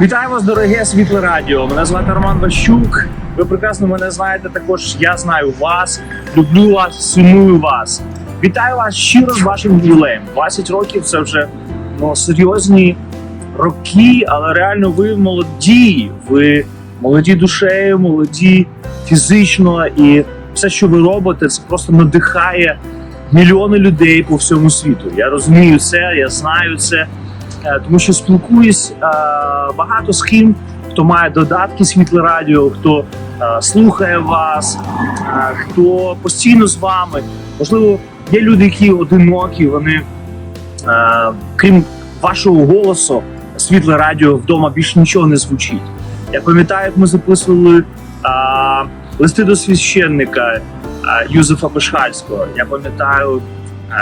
Вітаю вас, дороге світле радіо. Мене звати Роман Ващук. Ви прекрасно мене знаєте. Також я знаю вас, люблю вас, сумую вас. Вітаю вас щиро з вашим ювілеєм. 20 років це вже ну, серйозні роки, але реально ви молоді. Ви молоді душею, молоді фізично, і все, що ви робите, це просто надихає мільйони людей по всьому світу. Я розумію це, я знаю це. Е, тому що спілкуюсь е, багато з ким, хто має додатки світле радіо, хто е, слухає вас, хто постійно з вами. Можливо, є люди, які одинокі, вони крім вашого голосу, світле радіо вдома більше нічого не звучить. Я пам'ятаю, як ми записували е, листи до священника е, Юзефа Бешхальського. Я пам'ятаю,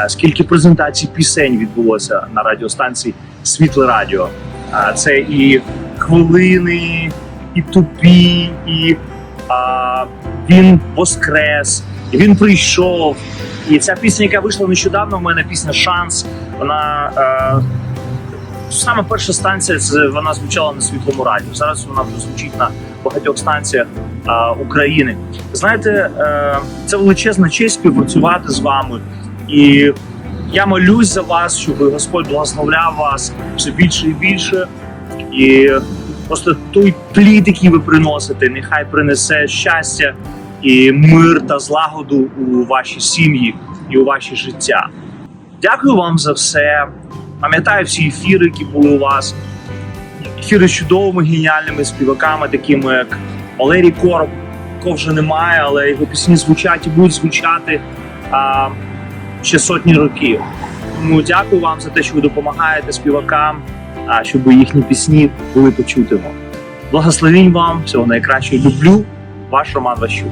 скільки презентацій пісень відбулося на радіостанції Світле Радіо. А, Це і хвилини, і тупі, і а, він воскрес, і він прийшов. І ця пісня, яка вийшла нещодавно, в мене пісня Шанс. Вона е, саме перша станція вона звучала на світлому радіо. Зараз вона звучить на багатьох станціях е, України. Знаєте, е, це величезна честь співпрацювати з вами. І я молюсь за вас, щоб Господь благословляв вас все більше і більше. І просто той плід, який ви приносите, нехай принесе щастя і мир та злагоду у ваші сім'ї і у ваші життя. Дякую вам за все. Пам'ятаю всі ефіри, які були у вас. Ефіри з чудовими геніальними співаками, такими як Валерій Короб, якого вже немає, але його пісні звучать і будуть звучати ще сотні років. Тому дякую вам за те, що ви допомагаєте співакам, щоб їхні пісні були почутими. Благословінь вам, всього найкращого. Люблю ваш Роман Ващук.